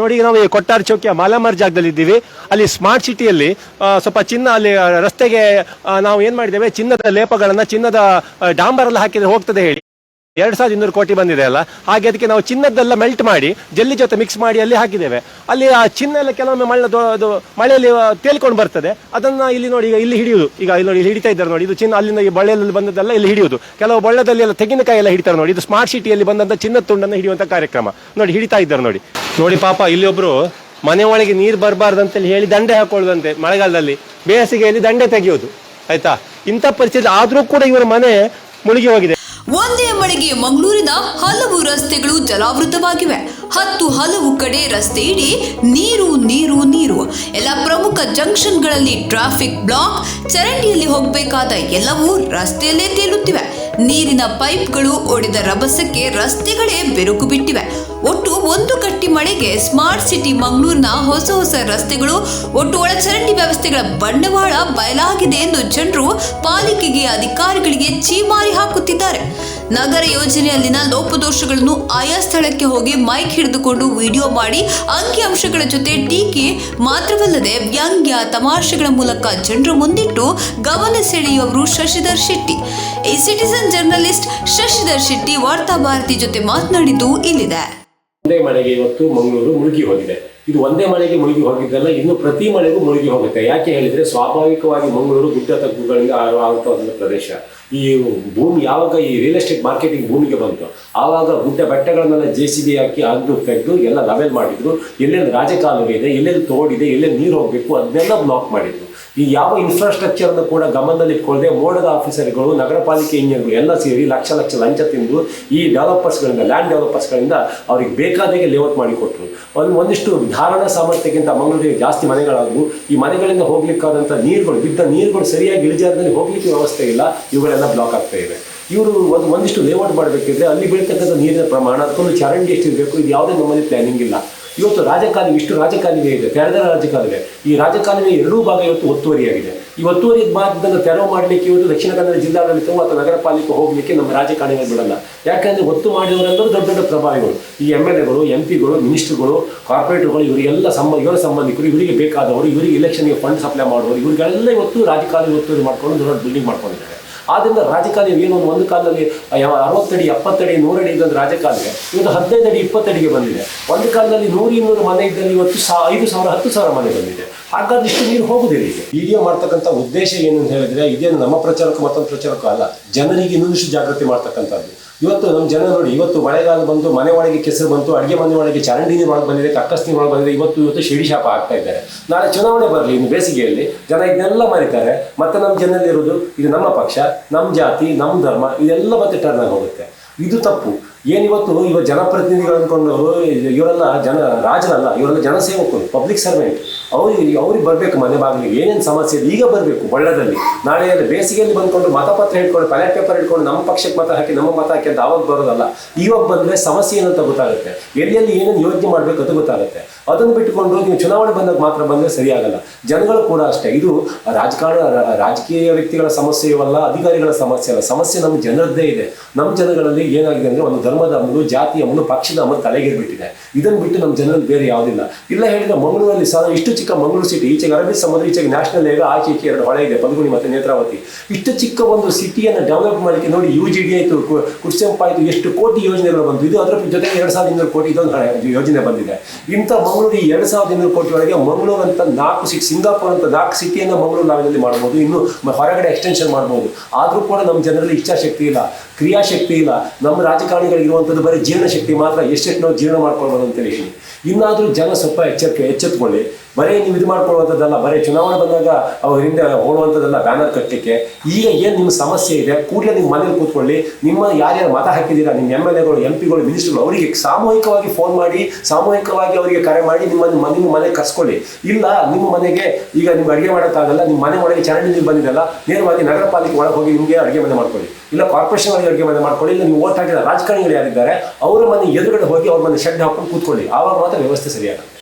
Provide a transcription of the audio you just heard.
ನೋಡಿ ನಾವು ಈ ಕೊಟ್ಟಾರ ಚೌಕಿಯ ಮಾಲಾಮಾರ್ ಜಾಗದಲ್ಲಿ ಇದ್ದೀವಿ ಅಲ್ಲಿ ಸ್ಮಾರ್ಟ್ ಸಿಟಿಯಲ್ಲಿ ಸ್ವಲ್ಪ ಚಿನ್ನ ಅಲ್ಲಿ ರಸ್ತೆಗೆ ನಾವು ಏನ್ ಮಾಡಿದ್ದೇವೆ? ಚಿನ್ನದ ಲೇಪಗಳನ್ನ, ಚಿನ್ನದ ಡಾಂಬರ್ ಎಲ್ಲ ಹಾಕಿದ್ರೆ ಹೋಗ್ತದೆ ಹೇಳಿ. ಎರಡ್ ಸಾವಿರದ ಇನ್ನೂರು ಕೋಟಿ ಬಂದಿದೆ ಅಲ್ಲ? ಹಾಗೆ ಅದಕ್ಕೆ ನಾವು ಚಿನ್ನದ್ದೆಲ್ಲ ಮೆಲ್ಟ್ ಮಾಡಿ, ಜಲ್ಲಿ ಜೊತೆ ಮಿಕ್ಸ್ ಮಾಡಿ ಅಲ್ಲಿ ಹಾಕಿದ್ದೇವೆ. ಅಲ್ಲಿ ಆ ಚಿನ್ನ ಎಲ್ಲ ಕೆಲವೊಮ್ಮೆ ಮಳೆ ಅದು ಮಳೆಯಲ್ಲಿ ತೇಲ್ಕೊಂಡು ಬರ್ತದೆ. ಅದನ್ನ ಇಲ್ಲಿ ನೋಡಿ, ಈಗ ಇಲ್ಲಿ ಹಿಡಿಯುವುದು ಈಗ ಇಲ್ಲಿ ನೋಡಿ ಹಿಡಿತಾ ಇದ್ದಾರೆ ನೋಡಿ. ಇದು ಚಿನ್ನ, ಅಲ್ಲಿಂದ ಈ ಬಳ್ಳೆಯಲ್ಲಿ ಬಂದದ್ದೆಲ್ಲ ಇಲ್ಲಿ ಹಿಡಿಯುವುದು ಕೆಲವು ಬಳ್ಳದಲ್ಲಿ ಎಲ್ಲ ತೆಗಿನಕಾಯಿ ಎಲ್ಲ ಹಿಡಿತಾರೆ ನೋಡಿ. ಇದು ಸ್ಮಾರ್ಟ್ ಸಿಟಿಯಲ್ಲಿ ಬಂದಂತ ಚಿನ್ನ ತುಂಡನ್ನು ಹಿಡಿಯುವಂತ ಕಾರ್ಯಕ್ರಮ. ನೋಡಿ, ಹಿಡಿತಾ ಇದ್ದಾರೆ ನೋಡಿ. ನೋಡಿ ಪಾಪ, ಇಲ್ಲಿ ಒಬ್ರು ಮನೆ ಒಳಗೆ ನೀರು ಬರಬಾರ್ದಂತೇಳಿ ಹೇಳಿ ದಂಡೆ ಹಾಕೊಳ್ಳುವಂತೆ ಮಳೆಗಾಲದಲ್ಲಿ. ಬೇಸಿಗೆಯಲ್ಲಿ ದಂಡೆ ತೆಗೆಯೋದು. ಆಯ್ತಾ? ಇಂಥ ಪರಿಸ್ಥಿತಿ ಆದರೂ ಕೂಡ ಇವರ ಮನೆ ಮುಳುಗಿ ಹೋಗಿದೆ. ಮಳೆಗೆ ಮಂಗಳೂರಿನ ಹಲವು ರಸ್ತೆಗಳು ಜಲಾವೃತವಾಗಿವೆ. ಹತ್ತು ಹಲವು ಕಡೆ ರಸ್ತೆ ಇಡೀ ನೀರು ನೀರು ನೀರು. ಎಲ್ಲ ಪ್ರಮುಖ ಜಂಕ್ಷನ್ಗಳಲ್ಲಿ ಟ್ರಾಫಿಕ್ ಬ್ಲಾಕ್. ಚರಂಡಿಯಲ್ಲಿ ಹೋಗಬೇಕಾದ ಎಲ್ಲವೂ ರಸ್ತೆಯಲ್ಲೇ ತೇಲುತ್ತಿವೆ. ನೀರಿನ ಪೈಪ್ಗಳು ಒಡೆದ ರಭಸಕ್ಕೆ ರಸ್ತೆಗಳೇ ಬೆರುಕು ಬಿಟ್ಟಿವೆ. ಒಟ್ಟು ಒಂದು ಕಟ್ಟಿ ಮಳೆಗೆ ಸ್ಮಾರ್ಟ್ ಸಿಟಿ ಮಂಗಳೂರಿನ ಹೊಸ ಹೊಸ ರಸ್ತೆಗಳು, ಒಟ್ಟು ಒಳಚರಂಡಿ ವ್ಯವಸ್ಥೆಗಳ ಬಂಡವಾಳ ಬಯಲಾಗಿದೆ ಎಂದು ಜನರು ಪಾಲಿಕೆಗೆ ಅಧಿಕಾರಿಗಳಿಗೆ ಚೀಮಾರಿ ಹಾಕುತ್ತಿದ್ದಾರೆ. ನಗರ ಯೋಜನೆಯಲ್ಲಿನ ಲೋಪದೋಷಗಳನ್ನು ಆಯಾ ಸ್ಥಳಕ್ಕೆ ಹೋಗಿ ಮೈಕ್ ಹಿಡಿದುಕೊಂಡು ವಿಡಿಯೋ ಮಾಡಿ ಅಂಕಿಅಂಶಗಳ ಜೊತೆ ಟೀಕೆ ಮಾತ್ರವಲ್ಲದೆ ವ್ಯಂಗ್ಯ ತಮಾಷೆಗಳ ಮೂಲಕ ಜನರು ಮುಂದಿಟ್ಟು ಗಮನ ಸೆಳೆಯುವವರು ಶಶಿಧರ್ ಶೆಟ್ಟಿ. ಈ ಸಿಟಿಸನ್ ಜರ್ನಲಿಸ್ಟ್ ಶಶಿಧರ್ ಶೆಟ್ಟಿ ವಾರ್ತಾ ಭಾರತಿ ಜೊತೆ ಮಾತನಾಡಿದ್ದು ಇಲ್ಲಿದೆ. ಇವತ್ತು ಮಂಗಳೂರು ಮುಳುಗಿ ಹೋಗಿದೆ. ಇದು ಒಂದೇ ಮಳೆಗೆ ಮುಳುಗಿ ಹೋಗಿದ್ದಲ್ಲ, ಇನ್ನು ಪ್ರತಿ ಮಳೆಗೂ ಮುಳುಗಿ ಹೋಗುತ್ತೆ. ಯಾಕೆ ಹೇಳಿದ್ರೆ ಸ್ವಾಭಾವಿಕವಾಗಿ ಮಂಗಳೂರು ಗುಡ್ಡ ತಗ್ಗುಗಳಿಂದ ಆಗುವಂಥ ಪ್ರದೇಶ. ಈ ಭೂಮಿ ಯಾವಾಗ ಈ ರಿಯಲ್ ಎಸ್ಟೇಟ್ ಮಾರ್ಕೆಟಿಂಗ್ ಭೂಮಿಗೆ ಬಂತು? ಆವಾಗ ಗುಡ್ಡ ಬೆಟ್ಟಗಳನ್ನೆಲ್ಲ ಜೆ ಸಿ ಬಿ ಹಾಕಿ ಅಂದು ತೆಗೆದು ಎಲ್ಲ ಲೆವೆಲ್ ಮಾಡಿದ್ರು. ಎಲ್ಲೆಲ್ಲಿ ರಾಜಕಾಲುವೆ ಇದೆ, ಎಲ್ಲೆಲ್ಲಿ ತೋಡಿದೆ, ಎಲ್ಲೆಲ್ಲಿ ನೀರು ಹೋಗಬೇಕು, ಅದನ್ನೆಲ್ಲ ಬ್ಲಾಕ್ ಮಾಡಿದ್ರು. ಈ ಯಾವ ಇನ್ಫ್ರಾಸ್ಟ್ರಕ್ಚರ್ ಅನ್ನು ಕೂಡ ಗಮನದಲ್ಲಿಟ್ಕೊಳ್ಳದೆ ಮೋಡದ ಆಫೀಸರ್ಗಳು ನಗರ ಪಾಲಿಕೆ ಇಂಜಿನಿಯರ್ಗಳು ಎಲ್ಲ ಸೇರಿ ಲಕ್ಷ ಲಕ್ಷ ಲಂಚ ತಿಂದು ಈ ಡೆವಲಪರ್ಸ್ಗಳಿಂದ ಲ್ಯಾಂಡ್ ಡೆವಲಪರ್ಸ್ಗಳಿಂದ ಅವ್ರಿಗೆ ಬೇಕಾದಾಗೆ ಲೇಔಟ್ ಮಾಡಿಕೊಟ್ರು. ಒಂದು, ಒಂದಿಷ್ಟು ಧಾರಣಾ ಸಾಮರ್ಥ್ಯಕ್ಕಿಂತ ಮಂಗಳೂರಿಗೆ ಜಾಸ್ತಿ ಮನೆಗಳಾದವು. ಈ ಮನೆಗಳಿಂದ ಹೋಗ್ಲಿಕ್ಕಾದಂಥ ನೀರುಗಳು, ಬಿದ್ದ ನೀರುಗಳು ಸರಿಯಾಗಿ ಇಳಿಜಾರದಲ್ಲಿ ಹೋಗ್ಲಿಕ್ಕೆ ವ್ಯವಸ್ಥೆ ಇಲ್ಲ. ಇವುಗಳೆಲ್ಲ ಬ್ಲಾಕ್ ಆಗ್ತಾ ಇವೆ. ಇವರು ಒಂದು, ಒಂದಿಷ್ಟು ಲೇಔಟ್ ಮಾಡಬೇಕಿದ್ರೆ ಅಲ್ಲಿ ಬೀಳ್ತಕ್ಕಂಥ ನೀರಿನ ಪ್ರಮಾಣ ಅದಕ್ಕೊಂದು ಚರಂಡಿ ಎಷ್ಟಿರಬೇಕು, ಇದು ಯಾವುದೇ ನಮ್ಮಲ್ಲಿ ಪ್ಲಾನಿಂಗ್ ಇಲ್ಲ. ಇವತ್ತು ರಾಜಕಾಲುವೆ, ಇಷ್ಟು ರಾಜಕಾಲುವೆ ಇದೆ, ತೆರೆದ ರಾಜಕಾಲುವೆ. ಈ ರಾಜಕಾಲುವೆ ಎರಡೂ ಭಾಗ ಇವತ್ತು ಒತ್ತುವರಿಯಾಗಿದೆ. ಈ ಒತ್ತುವರಿ ಭಾಗದನ್ನು ತೆರವು ಮಾಡಲಿಕ್ಕೆ ಇವತ್ತು ದಕ್ಷಿಣ ಕನ್ನಡ ಜಿಲ್ಲಾಡಳಿತವು ಅಥವಾ ನಗರ ಪಾಲಿಕೆ ಹೋಗಲಿಕ್ಕೆ ನಮ್ಮ ರಾಜಕಾರಣಿಗಳು ಬಿಡಲ್ಲ. ಯಾಕಂದರೆ ಒತ್ತು ಮಾಡಿದವರೆಲ್ಲರೂ ದೊಡ್ಡ ದೊಡ್ಡ ಪ್ರಭಾವಿಗಳು. ಈ ಎಂ ಎಲ್ ಎಗಳು, ಎಂ ಪಿಗಳು, ಮಿನಿಸ್ಟ್ರುಗಳು ಕಾರ್ಪೊರೇಟ್ಗಳು ಇವರಿಗೆಲ್ಲ ಸಂಬ, ಇವರ ಸಂಬಂಧಿಕರು, ಇವರಿಗೆ ಬೇಕಾದವರು, ಇವರಿಗೆ ಇಲೆಕ್ಷನ್ಗೆ ಫಂಡ್ ಸಪ್ಲೈ ಮಾಡುವವರು, ಇವರಿಗೆಲ್ಲ ಇವತ್ತು ರಾಜಕಾಲುವೆ ಒತ್ತುವರಿ ಮಾಡ್ಕೊಂಡು ದೊಡ್ಡ ಬಿಲ್ಡಿಂಗ್ ಮಾಡ್ಕೊಂಡಿದ್ದಾರೆ. ಆದ್ರಿಂದ ರಾಜಕಾಲಿ ಏನು ಒಂದು ಕಾಲದಲ್ಲಿ ಅರವತ್ತಡಿ, ಎಪ್ಪತ್ತಡಿ, ನೂರಡಿ ಇದ್ದಂಥ ರಾಜಕಾಲುವೆ, ಇವತ್ತು ಹದಿನೈದು ಅಡಿ ಇಪ್ಪತ್ತಡಿಗೆ ಬಂದಿದೆ. ಒಂದು ಕಾಲದಲ್ಲಿ ನೂರು ಇನ್ನೂರು ಮನೆ ಇದ್ದಲ್ಲಿ ಇವತ್ತು ಸಾ, ಐದು ಸಾವಿರ, ಹತ್ತು ಸಾವಿರ ಮನೆ ಬಂದಿದೆ. ಹಾಗಾದ್ರೆ ಇಷ್ಟು ನೀರು ಹೋಗುದಿಲ್ಲ ಈಗ. ವಿಡಿಯೋ ಮಾಡ್ತಕ್ಕಂಥ ಉದ್ದೇಶ ಏನು ಅಂತ ಹೇಳಿದ್ರೆ, ಇದೇನು ನಮ್ಮ ಪ್ರಚಾರಕ್ಕೂ ಮತ್ತೊಂದು ಪ್ರಚಾರಕ್ಕೂ ಅಲ್ಲ, ಜನರಿಗೆ ಇನ್ನೊಂದಿಷ್ಟು ಜಾಗೃತಿ ಮಾಡ್ತಕ್ಕಂಥದ್ದು. ಇವತ್ತು ನಮ್ಮ ಜನ ನೋಡಿ, ಇವತ್ತು ಮಳೆಗಾಲ ಬಂತು, ಮನೆ ಒಳಗೆ ಕೆಸರು ಬಂತು, ಅಡುಗೆ ಮನೆ ಒಳಗೆ ಚರಂಡಿ ನೀರು ಒಳಗೆ ಬಂದಿದೆ ಕಕ್ಕಸ್ ನೀರು ಒಳಗೆ ಬಂದಿದೆ, ಇವತ್ತು ಇವತ್ತು ಶಿಡಿ ಶಾಪ ಆಗ್ತಾ ಇದ್ದಾರೆ. ನಾಳೆ ಚುನಾವಣೆ ಬರಲಿ, ಇನ್ನು ಬೇಸಿಗೆಯಲ್ಲಿ ಜನ ಇದನ್ನೆಲ್ಲ ಮರಿತಾರೆ. ಮತ್ತೆ ನಮ್ಮ ಜನರಲ್ಲಿ ಇರೋದು, ಇದು ನಮ್ಮ ಪಕ್ಷ ನಮ್ಮ ಜಾತಿ ನಮ್ಮ ಧರ್ಮ, ಇದೆಲ್ಲ ಮತ್ತೆ ಟರ್ನ್ ಆಗಿ ಹೋಗುತ್ತೆ. ಇದು ತಪ್ಪು. ಏನಿವತ್ತು ಇವ ಜನಪ್ರತಿನಿಧಿಗಳು ಅಂದ್ಕೊಂಡವರು ಇವರೆಲ್ಲ ಜನ ರಾಜರಲ್ಲ, ಇವರೆಲ್ಲ ಜನಸೇವಕರು ಪಬ್ಲಿಕ್ ಸರ್ವೆಂಟ್ ಅವ್ರಿಗೆ ಅವ್ರಿಗೆ ಬರಬೇಕು ಮನೆ ಬಾಗಿಲಿಗೆ. ಏನೇನು ಸಮಸ್ಯೆ ಇದೆ, ಈಗ ಬರಬೇಕು ಬಳ್ಳದಲ್ಲಿ ನಾಳೆ ಬೇಸಿಗೆಯಲ್ಲಿ ಬಂದ್ಕೊಂಡು ಮತಪತ್ರ ಹಿಡ್ಕೊಂಡು ಬ್ಯಾಲೆಟ್ ಪೇಪರ್ ಹಿಡ್ಕೊಂಡು ನಮ್ಮ ಪಕ್ಷಕ್ಕೆ ಮತ ಹಾಕಿ, ನಮ್ಮ ಮತ ಹಾಕಿ ಅಂತ ಅವಾಗ ಬರೋದಲ್ಲ. ಇವಾಗ ಬಂದರೆ ಸಮಸ್ಯೆ ಏನಂತ ಗೊತ್ತಾಗುತ್ತೆ? ಎಲ್ಲೆಲ್ಲಿ ಏನೇನು ಯೋಚನೆ ಮಾಡಬೇಕು ಅದು ಗೊತ್ತಾಗುತ್ತೆ. ಅದನ್ನು ಬಿಟ್ಟುಕೊಂಡು ನೀವು ಚುನಾವಣೆ ಬಂದಾಗ ಮಾತ್ರ ಬಂದರೆ ಸರಿಯಾಗಲ್ಲ. ಜನಗಳು ಕೂಡ ಅಷ್ಟೇ. ಇದು ರಾಜಕಾರಣ, ರಾಜಕೀಯ ವ್ಯಕ್ತಿಗಳ ಸಮಸ್ಯೆಯವಲ್ಲ ಅಧಿಕಾರಿಗಳ ಸಮಸ್ಯೆ ಅಲ್ಲ. ಸಮಸ್ಯೆ ನಮ್ಮ ಜನರದ್ದೇ ಇದೆ. ನಮ್ಮ ಜನಗಳಲ್ಲಿ ಏನಾಗಿದೆ ಅಂದ್ರೆ ಒಂದು ಧರ್ಮದ ಅಮ್ಮನು ಜಾತಿ ಅಮ್ಮನು ಪಕ್ಷದ ಅಮಲು ತಲೆಗೇರ್ಬಿಟ್ಟಿದೆ ಇದನ್ನು ಬಿಟ್ಟು ನಮ್ಮ ಜನರಲ್ಲಿ ಬೇರೆ ಯಾವುದಿಲ್ಲ. ಇಲ್ಲ ಹೇಳಿದ್ರೆ ಮಂಗಳೂರಲ್ಲಿ ಸಹ ಇಷ್ಟು ಚಿಕ್ಕ ಮಂಗಳೂರು ಸಿಟಿ ಈಚೆಗೆ ಅರಬ್ಬಿ ಸಮುದ್ರ, ಈಚೆಗೆ ನ್ಯಾಷನಲ್ ಹೇಗ ಆಚೆ ಈಚೆ ಎರಡು ಹೊಳೆ ಇದೆ. ಪಲ್ಗುಣಿ ಮತ್ತೆ ನೇತ್ರಾವತಿ. ಇಷ್ಟು ಚಿಕ್ಕ ಒಂದು ಸಿಟಿಯನ್ನು ಡೆವಲಪ್ ಮಾಡಲಿಕ್ಕೆ ನೋಡಿ ಯು ಜಿ ಡಿ ಆಯಿತು ಕುರ್ಸೆಂಪ ಆಯಿತು ಎಷ್ಟು ಕೋಟಿ ಯೋಜನೆಗಳು ಬಂತು. ಇದು ಅದರ ಜೊತೆಗೆ ಎರಡು ಸಾವಿರದ ಇನ್ನೂರು ಕೋಟಿ ಇದೊಂದು ಯೋಜನೆ ಬಂದಿದೆ. ಇಂಥ ಮಂಗಳೂರು ಈ ಎರಡು ಸಾವಿರದ ಇನ್ನೂರು ಕೋಟಿ ಒಳಗೆ ಮಂಗಳೂರು ಅಂತ ನಾಲ್ಕು ಸಿಟಿ ಸಿಂಗಾಪುರ್ ಅಂತ ನಾಲ್ಕು ಸಿಟಿಯನ್ನು ಮಂಗಳೂರು ನಾವಿನಲ್ಲಿ ಮಾಡ್ಬೋದು. ಇನ್ನು ಹೊರಗಡೆ ಎಕ್ಸ್ಟೆನ್ಷನ್ ಮಾಡ್ಬೋದು. ಆದರೂ ಕೂಡ ನಮ್ಮ ಜನರಲ್ಲಿ ಇಚ್ಛಾಶಕ್ತಿ ಇಲ್ಲ. ಕ್ರಿಯಾಶಕ್ತಿ ಇಲ್ಲ. ನಮ್ಮ ರಾಜಕಾರಣಿಗಳಿರುವಂಥದ್ದು ಬರೀ ಜೀರ್ಣಶಕ್ತಿ ಮಾತ್ರ. ಎಷ್ಟೆಷ್ಟು ನಾವು ಜೀರ್ಣ ಮಾಡ್ಕೊಳ್ಬೋದು ಅಂತ ಹೇಳಿ. ಇನ್ನಾದರೂ ಜನ ಸ್ವಲ್ಪ ಎಚ್ಚರಿಕೆ, ಎಚ್ಚೆತ್ಕೊಳ್ಳಿ. ಬರೀ ನೀವು ಇದು ಮಾಡ್ಕೊಳ್ಳುವಂಥದ್ದಲ್ಲ, ಬರೀ ಚುನಾವಣೆ ಬಂದಾಗ ಅವ್ರ ಹಿಂದೆ ಹೋಗುವಂಥದ್ದಲ್ಲ ಬ್ಯಾನರ್ ಕಟ್ಟಲಿಕ್ಕೆ ಈಗ ಏನು ನಿಮ್ಮ ಸಮಸ್ಯೆ ಇದೆ? ಕೂಡಲೇ ನಿಮ್ಮ ಮನೇಲಿ ಕೂತ್ಕೊಳ್ಳಿ. ನಿಮ್ಮ ಯಾರ್ಯಾರು ಮತ ಹಾಕಿದ್ದೀರಾ? ನಿಮ್ಮ ಎಂ ಎಲ್ ಎಗಳು, ಎಂ ಪಿಗಳು, ಮಿನಿಸ್ಟರ್ಗಳು, ಅವರಿಗೆ ಸಾಮೂಹಿಕವಾಗಿ ಫೋನ್ ಮಾಡಿ, ಸಾಮೂಹಿಕವಾಗಿ ಅವರಿಗೆ ಕರೆ ಮಾಡಿ ನಿಮ್ಮ ನಿಮ್ಮ ಮನೆಗೆ ಕರ್ಸ್ಕೊಳ್ಳಿ. ಇಲ್ಲ, ನಿಮ್ಮ ಮನೆಗೆ ಈಗ ನಿಮ್ಗೆ ಅಡುಗೆ ಮಾಡೋಕ್ಕಾಗಲ್ಲ, ನಿಮ್ಮ ಮನೆ ಒಳಗೆ ಚರಂಡಿ ನೀರು ಬಂದಿದ್ದಲ್ಲ ನೇರವಾಗಿ ನಗರ ಪಾಲಿಕೆ ಒಳಗೆ ಹೋಗಿ ನಿಮಗೆ ಅಡುಗೆ ಮನೆ ಮಾಡ್ಕೊಳ್ಳಿ. ಇಲ್ಲ ಕಾರ್ಪೊರೇಷನ್ ಅಡುಗೆ ಮನೆ ಮಾಡ್ಕೊಳ್ಳಿ, ಇಲ್ಲ ನೀವು ಓಟ್ ಹಾಕಿದ ರಾಜಕಾರಣಿಗಳು ಯಾರಿದ್ದಾರೆ, ಅವರ ಮನೆ ಎದುರುಗಡೆ ಹೋಗಿ ಅವ್ರ ಮನೆ ಶೆಡ್ ಹಾಕೊಂಡು ಕೂತ್ಕೊಳ್ಳಿ. ಆವಾಗ ಮಾತ್ರ ವ್ಯವಸ್ಥೆ ಸರಿಯಾಗುತ್ತೆ.